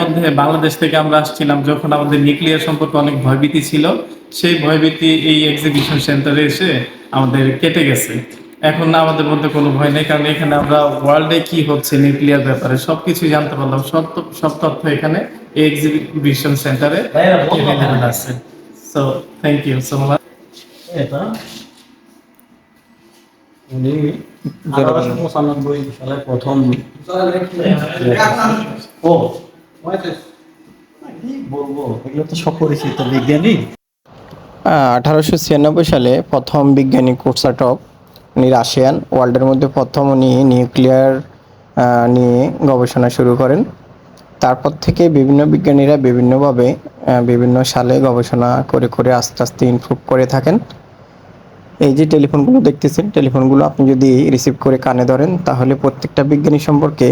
মধ্যে বাংলাদেশ থেকে আমরা আসছিলাম যখন আমাদের নিউক্লিয়ার সম্পর্কে অনেক ভয়ভীতি ছিল। সেই ভয়ভীতি এই এক্সিবিশন সেন্টারে এসে আমাদের কেটে গেছে। এখন না আমাদের মধ্যে কোনো ভয় নেই কারণ এখানে আমরা ওয়ার্ল্ডে কি হচ্ছে নিউক্লিয়ার ব্যাপারে সবকিছু জানতে পারলাম। সব সব তথ্য এখানে এই এক্সিবিশন সেন্টারে আছে। So thank you so much এটা উনি আঠারোশো পঁচানব্বই সালে প্রথম ও আঠারোশো ছিয়ানব্বই সালে প্রথম বিজ্ঞানী কোটসাটপ উনি রাশিয়ান, ওয়ার্ল্ডের মধ্যে প্রথম উনি নিউক্লিয়ার নিয়ে গবেষণা শুরু করেন। তারপর থেকে বিভিন্ন বিজ্ঞানীরা বিভিন্নভাবে বিভিন্ন সালে গবেষণা করে করে আস্তে আস্তে ইমপ্রুভ করে থাকেন। এই যে টেলিফোনগুলো দেখতেছেন, টেলিফোনগুলো আপনি যদি রিসিভ করে কানে ধরেন, তাহলে প্রত্যেকটা বিজ্ঞানী সম্পর্কে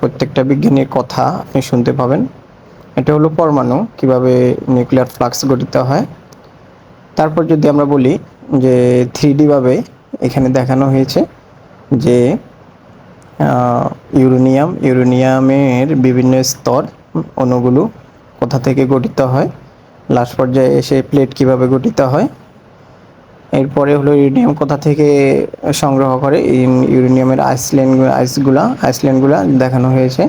প্রত্যেকটা বিজ্ঞানীর কথা আপনি শুনতে পাবেন। এটা হলো পরমাণু, কীভাবে নিউক্লিয়ার ফ্লাক্স গঠিত হয়। তারপর যদি আমরা বলি যে থ্রি ভাবে এখানে দেখানো হয়েছে যে ইউরেনিয়াম, ইউরেনিয়ামের বিভিন্ন স্তর অণুগুলো কোথা থেকে গঠিত হয়, লাস্ট পর্যায়ে এসে প্লেট কীভাবে গঠিত হয় এরপরে হলো ইউরেনিয়াম কোথা থেকে সংগ্রহ করে? ইউরেনিয়ামের আইসল্যান্ড, আইসগুলা, আইসল্যান্ডগুলা দেখানো হয়েছে।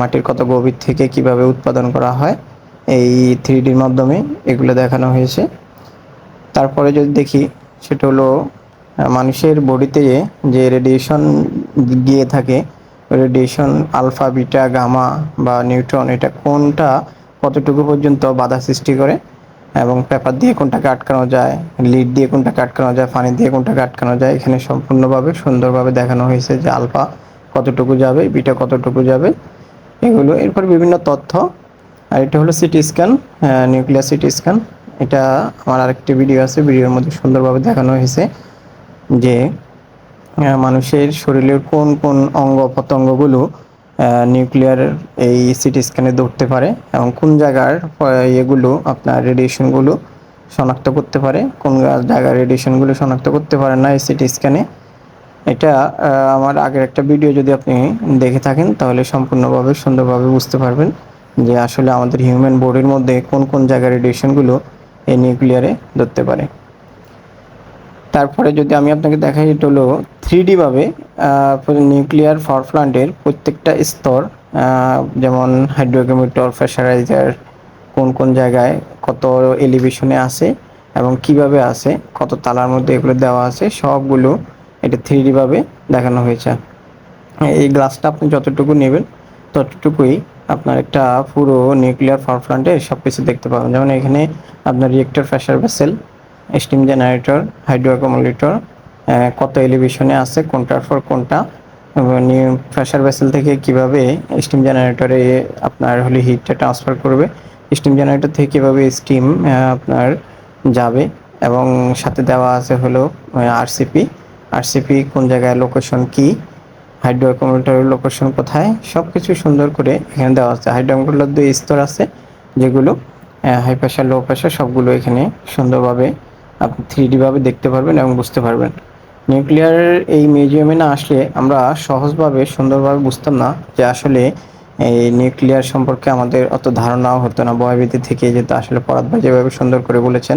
মাটির কত গভীর থেকে কীভাবে উৎপাদন করা হয়, এই থ্রি ডির মাধ্যমে এগুলো দেখানো হয়েছে। তারপরে যদি দেখি, সেটা হলো মানুষের বডিতে যে রেডিয়েশন গিয়ে থাকে রেডিয়েশন আলফা বিটা গামা বা নিউট্রন এটা কোনটা কতটুকু পর্যন্ত বাধা সৃষ্টি করে এবং পেপার দিয়ে কোনটাকে আটকানো যায়, লিড দিয়ে কোনটাকে আটকানো যায়, পানি দিয়ে কোনটাকে আটকানো যায়, এখানে সম্পূর্ণভাবে সুন্দরভাবে দেখানো হয়েছে যে আলফা কতটুকু যাবে, বিটা কতটুকু যাবে। এগুলো এরপর বিভিন্ন তথ্য। আর এটা হলো CT scan nuclear CT scan. এটা আমার আরেকটি ভিডিও আছে, ভিডিওর মধ্যে সুন্দরভাবে দেখানো হয়েছে যে মানুষের শরীরের কোন কোন অঙ্গ প্রত্যঙ্গগুলো নিউক্লিয়ার এই সিটি স্ক্যানে ধরতে পারে এবং কোন জায়গার এগুলো আপনার রেডিয়েশনগুলো শনাক্ত করতে পারে, কোন জায়গার রেডিয়েশনগুলো শনাক্ত করতে পারে না এই সিটি স্ক্যানে এটা আমার আগের একটা ভিডিও যদি আপনি দেখে থাকেন, তাহলে সম্পূর্ণভাবে, সুন্দরভাবে বুঝতে পারবেন যে আসলে আমাদের হিউম্যান বডির মধ্যে কোন কোন জায়গার রেডিয়েশনগুলো এই নিউক্লিয়ারে ধরতে পারে। তারপরে যদি আমি আপনাকে দেখাই, এটা হলো থ্রি ভাবে নিউক্লিয়ার পাওয়ার প্ল্যান্টের প্রত্যেকটা স্তর যেমন হাইড্রোকেমিটর প্রেশারাইজার কোন কোন জায়গায় কত এলিভেশনে আছে এবং কীভাবে আছে, কত তালার মধ্যে এগুলো দেওয়া আছে, সবগুলো এটা থ্রি ভাবে দেখানো হয়েছে। এই গ্লাসটা আপনি যতটুকু নেবেন, ততটুকুই আপনার একটা পুরো নিউক্লিয়ার পাওয়ার প্ল্যান্টে সব কিছু দেখতে পাবেন। যেমন এখানে আপনার reactor pressure vessel steam generator hydro কত এলিভেশনে আছে, কোনটার পর কোনটা নিউ প্রেশার ভেসেল থেকে কীভাবে স্টিম জেনারেটরে আপনার হলে হিটটা ট্রান্সফার করবে স্টিম জেনারেটর থেকে কীভাবে স্টিম আপনার যাবে, এবং সাথে দেওয়া আছে হলো আরসিপি আরসিপি কোন জায়গায় লোকেশন কি হাইড্রো লোকেশন কোথায় সব কিছু সুন্দর করে এখানে দেওয়া আছে। হাইড্রো দুই স্তর আছে, যেগুলো হাই প্রেশার লো প্রেশার সবগুলো এখানে সুন্দরভাবে আপনি থ্রি ভাবে দেখতে পারবেন এবং বুঝতে পারবেন। নিউক্লিয়ার এই মিউজিয়ামে না আসলে আমরা সহজভাবে, সুন্দরভাবে বুঝতাম না যে আসলে এই নিউক্লিয়ার সম্পর্কে আমাদের অত ধারণাও হতো না। ভয়ভীতি থেকে যেহেতু আসলে পরাত ভাই যেভাবে সুন্দর করে বলেছেন